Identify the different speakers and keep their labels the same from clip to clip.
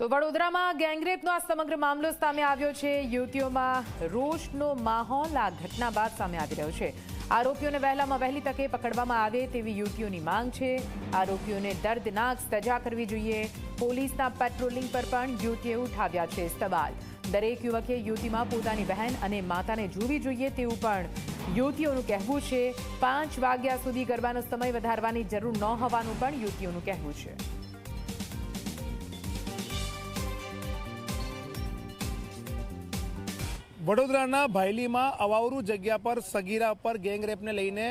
Speaker 1: તો વડોદરામાં ગેંગરેપનો આ સમગ્ર મામલો સામે આવ્યો છે. યુવતીઓમાં રોષનો માહોલ આ ઘટના બાદ સામે આવી રહ્યો છે. આરોપીઓને વહેલામાં વહેલી તકે પકડવામાં આવે તેવી યુવતીઓની માંગ છે. આરોપીઓને દર્દનાક સજા કરવી જોઈએ. પોલીસના પેટ્રોલિંગ પર પણ યુવતીએ ઉઠાવ્યા છે સવાલ. દરેક યુવકે યુવતીમાં પોતાની બહેન અને માતાને જોવી જોઈએ તેવું પણ યુવતીઓનું કહેવું છે. પાંચ વાગ્યા સુધી ગરબાનો સમય વધારવાની જરૂર ન હોવાનું પણ યુવતીઓનું કહેવું છે.
Speaker 2: વડોદરાના ભાયલીમાં અવાવરુ જગ્યા પર સગીરા પર ગેંગરેપને લઈને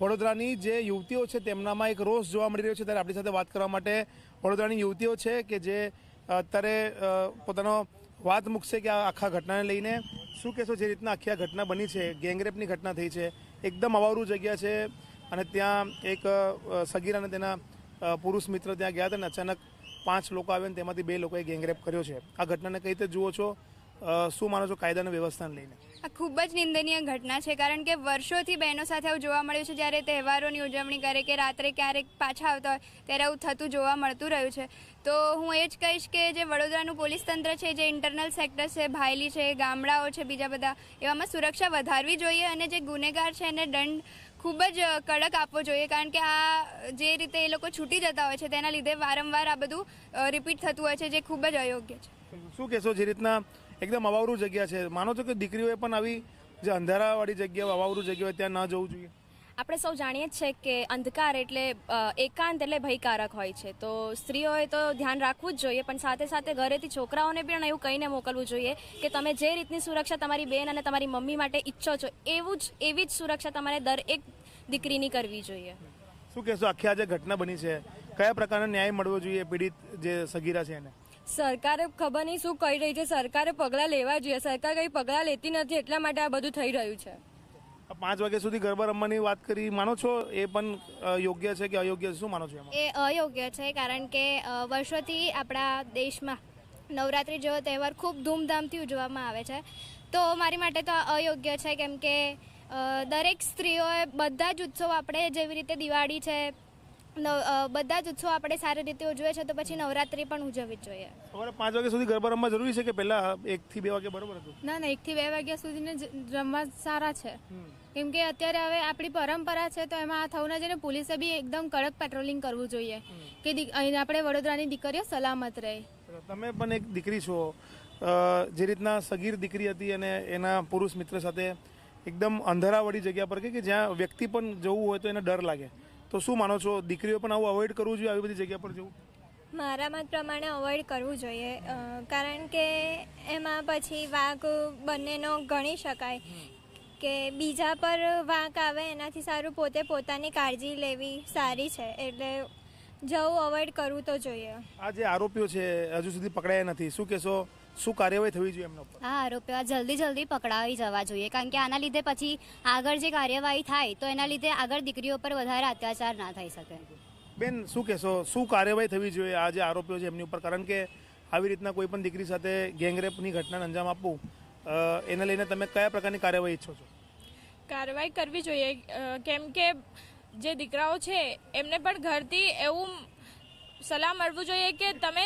Speaker 2: વડોદરાની જે યુવતીઓ છે તેમનામાં એક રોષ જોવા મળી રહ્યો છે. ત્યારે આપણી સાથે વાત કરવા માટે વડોદરાની યુવતીઓ છે કે જે અત્યારે પોતાનો વાત મૂકશે કે આ આખા ઘટનાને લઈને. શું કહેશો જે રીતના આખી આ ઘટના બની છે? ગેંગરેપની ઘટના થઈ છે. એકદમ અવાવરુ જગ્યા છે અને ત્યાં એક સગીરા અને તેના પુરુષ મિત્ર ત્યાં ગયા હતા અને અચાનક પાંચ લોકો આવ્યા અને તેમાંથી બે લોકોએ ગેંગરેપ કર્યો છે. આ ઘટનાને કઈ રીતે જુઓ છો? શું માનો છો કાયદાની વ્યવસ્થાને લઈને?
Speaker 3: આ ખૂબ જ નિંદનીય ઘટના છે કારણ કે વર્ષોથી બહેનો સાથે આવું જોવા મળ્યું છે જ્યારે તહેવારોની ઉજવણી કરે કે રાત્રે ક્યારેક પાછા આવતા હોય ત્યારે આવું થતું જોવા મળતું રહ્યું છે. તો હું એ જ કહીશ કે જે વડોદરાનું પોલીસ તંત્ર છે જે ઇન્ટરનલ સેક્ટર છે ભાયલી છે ગામડાઓ છે બીજા બધા એવામાં સુરક્ષા વધારવી જોઈએ અને જે ગુનેગાર છે એને દંડ ખૂબ જ કડક આપવો જોઈએ કારણ કે આ જે રીતે એ લોકો છૂટી જતા હોય છે તેના લીધે વારંવાર આ બધું રિપીટ થતું હોય છે જે ખૂબ જ અયોગ્ય છે.
Speaker 2: શું કહેશો જે રીતના એકદમ અવાવરું જગ્યા છે. માનો છો કે દીકરીઓએ પણ આવી જે અંધારાવાળી જગ્યા અવાવરું જગ્યા હોય ત્યાં ન જવું જોઈએ?
Speaker 4: આપણે સૌ જાણીએ જ છે કે અંધકાર એટલે એકાંત એટલે ભયકારક હોય છે. તો સ્ત્રીઓએ તો ધ્યાન રાખવું જ જોઈએ પણ સાથે સાથે ઘરેથી છોકરાઓને પણ એવું કહીને મોકલવું જોઈએ કે તમે જે રીતની સુરક્ષા તમારી બેન અને તમારી મમ્મી માટે ઈચ્છો છો એવું જ એવી જ સુરક્ષા તમારે દરેક દીકરીની કરવી જોઈએ.
Speaker 2: શું કહેશો? આખી આ જે ઘટના બની છે. કયા પ્રકારનો ન્યાય મળવો જોઈએ? પીડિત જે સગીરા છે એને?
Speaker 5: સરકારે ખબર નહીં શું કહી રહી છે. સરકારે પગલાં લેવા જોઈએ. સરકાર કંઈ પગલાં લેતી નથી. એટલા માટે આ બધું થઈ રહ્યું છે.
Speaker 2: પાંચ વાગ્યા સુધી ગરબા રમવાની વાત કરી માનો છો? એ પણ યોગ્ય છે કે અયોગ્ય છે? શું માનો છો
Speaker 3: એ અયોગ્ય છે કારણ કે વર્ષોથી આપણા દેશમાં નવરાત્રિ જેવો તહેવાર ખૂબ ધૂમધામથી ઉજવવામાં આવે છે. તો મારી માટે તો આ અયોગ્ય છે કેમ કે દરેક સ્ત્રીઓએ બધા જ ઉત્સવ આપણે જેવી રીતે દિવાળી છે બધા જ ઉત્સવો આપણે સારી રીતે ઉજવે છે તો પછી નવરાત્રી પણ ઉજવવી જ જોઈએ.
Speaker 2: તમારે પાંચ વાગ્યા સુધી ગરબા રમવા જરૂરી છે કે પહેલા એક થી બે વાગે બરોબર હતું?
Speaker 6: ના ના એકથી બે વાગ્યા સુધીને રમવા સારા છે. કેમ કે અત્યારે હવે આપણી પરંપરા છે તો એમાં આ થવું ના જોઈએ પોલીસે બી એકદમ કડક પેટ્રોલિંગ કરવું જોઈએ. કે અહીં આપણે વડોદરાની દીકરીઓ સલામત રહે.
Speaker 2: તમે પણ એક દીકરી છો. જે રીતના સગીર દીકરી હતી અને એના પુરુષ મિત્ર સાથે એકદમ અંધારાવાળી જગ્યા પર કે જ્યાં વ્યક્તિ પણ જવું હોય તો એને ડર લાગે. તો શું માનો છો? દીકરીઓ પણ આવું અવોઇડ કરવું જોઈએ આવી બધી જગ્યા પર જવું?
Speaker 7: મારા મત પ્રમાણે અવોઇડ કરવું જોઈએ. કારણ કે એમાં પછી વાઘ બંનેનો ગણી શકાય. કે બીજા પર વાંક આવે એનાથી સારું પોતે પોતાની કાળજી લેવી સારી છે. એટલે જવું અવોઇડ કરવું તો જોઈએ.
Speaker 2: આ જે આરોપીઓ છે હજુ સુધી પકડાયા નથી. શું કહેશો? શું કાર્યવાહી થવી જોઈએ એમના ઉપર?
Speaker 8: આ આરોપીઓ જલ્દી જલ્દી પકડાવી જવા જોઈએ કારણ કે આના લીધે પછી આગળ જે કાર્યવાહી થાય તો એના લીધે આગળ દીકરીઓ પર વધારે અત્યાચાર ના થઈ શકે.
Speaker 2: બેન શું કહેશો? શું કાર્યવાહી થવી જોઈએ આ જે આરોપીઓ છે એમની ઉપર? કારણ કે આવી રીતના કોઈ પણ દીકરી સાથે ગેંગરેપની ઘટનાને અંજામ આપવું એને લઈને તમે કયા પ્રકારની કાર્યવાહી ઈચ્છો છો?
Speaker 9: કાર્યવાહી કરવી જોઈએ કેમ કે જે દીકરાઓ છે એમને પણ ઘરથી એવું સલાહ મળવું જોઈએ કે તમે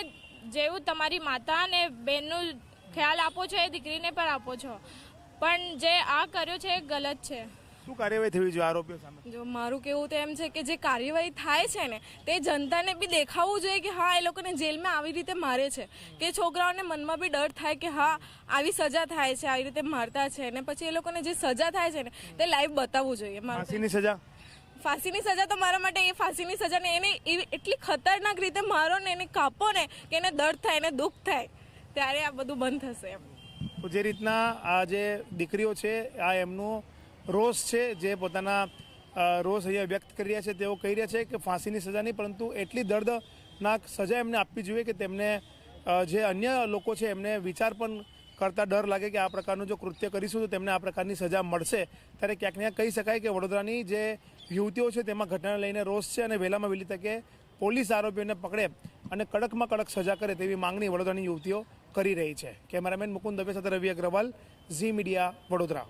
Speaker 9: જેવું તમારી માતા અને બહેનનું ખ્યાલ આપો છો એ દીકરીને પણ આપો છો. પણ જે આ કર્યો છે એ ગલત છે.
Speaker 2: શું કાર્યવાહી થવી જોઈએ આરોપીઓ સામે?
Speaker 5: જો મારું કેવું તો એમ છે કે જે કાર્યવાહી થાય છે ને તે જનતાને બી દેખાવું જોઈએ કે હા એ લોકોને જેલમાં આવી રીતે મારે છે. કે છોકરાઓને મનમાં બી ડર થાય કે હા આવી સજા થાય છે આવી રીતે મારતા છે. ને પછી એ લોકોને જે સજા થાય છે ને તે લાઈવ બતાવવું જોઈએ. મારું
Speaker 2: ફાંસીની સજા?
Speaker 5: ફાંસીની સજા તો મારા માટે એ ફાંસીની સજા ને એને એટલી ખતરનાક રીતે મારો ને એને કાપો ને કે એને દર્દ થાય, એને દુઃખ થાય, ત્યારે આ બધું બંધ થશે એમ.
Speaker 2: તો જે રીતના આ જે દીકરીઓ છે, આ એમનો રોષ છે, જે પોતાના રોષ અહીંયા વ્યક્ત કરી રહ્યા છે, તેઓ કહી રહ્યા છે કે ફાંસીની સજા નહીં, પરંતુ એટલી દર્દનાક સજા એમને આપવી જોઈએ કે તેમને જે અન્ય લોકો છે એમને વિચાર પણ કરતા ડર લાગે કે આ પ્રકારનું જો કૃત્ય કરીશું તો તેમને આ પ્રકારની સજા મળશે. ત્યારે ક્યાંક ને કહી શકાય કે વડોદરાની જે યુવતીઓ છે તેમાં ઘટનાને લઈને રોષ છે અને વહેલામાં વહેલી તકે પોલીસ આરોપીઓને પકડે અને કડકમાં કડક સજા કરે તેવી માંગણી વડોદરાની યુવતીઓ કરી રહી છે. કેમેરામેન મુકુંદ દવે સાથે રવિ અગ્રવાલ, ઝી મીડિયા, વડોદરા.